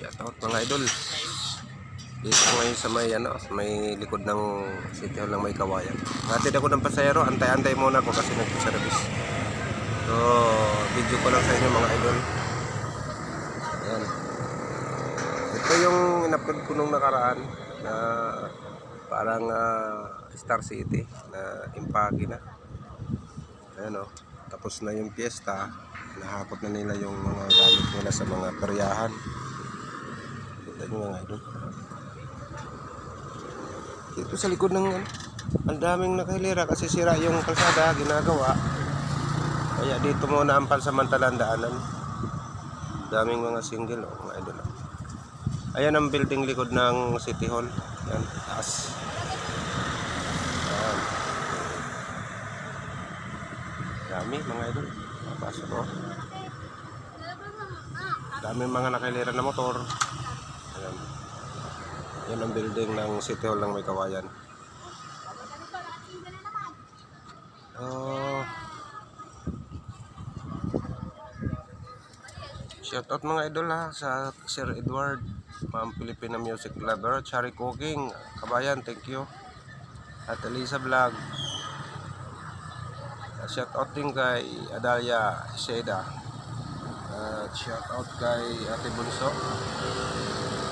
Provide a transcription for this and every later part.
Shout out mga idol. Dito ngayon sa may ano, sa may likod ng City Hall ng may kawayan. Natid ako ng pasayero, antay-antay muna ako kasi nag-service. So, video ko lang sa inyo mga idol. Ayan. Ito yung in-upload ko nung nakaraan na parang ah, Star City na impagi na. Ayan o. Tapos na yung piyesta. Nahakot na nila yung mga gamit nila sa mga peryahan. Nyo mga idol. Dito sa likod ng ano, ang daming nakahilera kasi sira yung kalsada, ginagawa. Kaya dito muna ang pansamantalang daanan. Daming mga single, oh, mga idol. oh. Ayan ang building likod ng City Hall. Yan, taas. Ayan. Dami mga idol. Papasok ko. Dami mga nakahilera na motor. Yan ang building ng City Hall ng May Kawayan. Oh. Shoutout mga idol ha sa Sir Edward, Ma'am Filipina Music Lover, Chari Cooking, Kabayan, thank you. At Elisa Vlog. Shoutout din kay Adalia Seda. At shoutout kay Ate Bunso.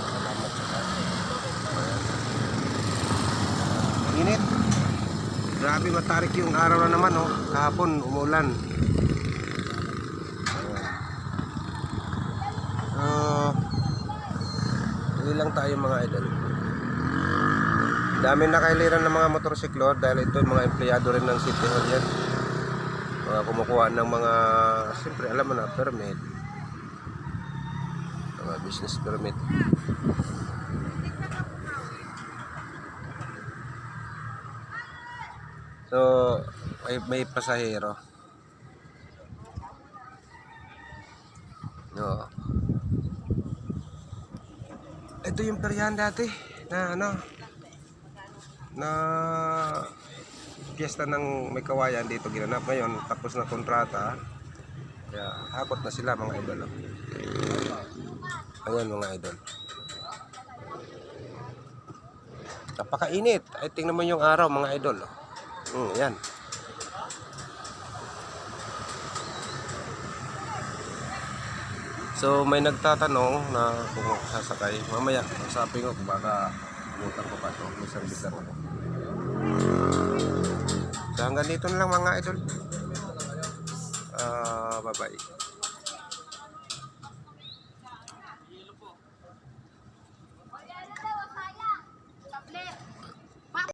Salamat sa Ayan. Ang Init. Grabe matarik yung araw na naman oh. Kahapon umulan. So, tuloy lang tayo mga idol. Dami na kailiran ng mga motorsiklo dahil ito mga empleyado rin ng City Hall yan. Mga kumukuha ng mga, siyempre alam mo na, permit. Mga business permit. So, may, may pasahero. No. Ito yung peryahan dati na ano na piyesta ng may kawayan dito ginanap ngayon tapos na kontrata kaya hakot na sila mga idol ayan mga idol napakainit ay tingnan mo yung araw mga idol oh. Mm, yan. So may nagtatanong na kung sasakay. Mamaya, sabi ko kung baka umutan ko pa ito. May service lang ako. So hanggang dito na lang mga idol. Ah, bye bye.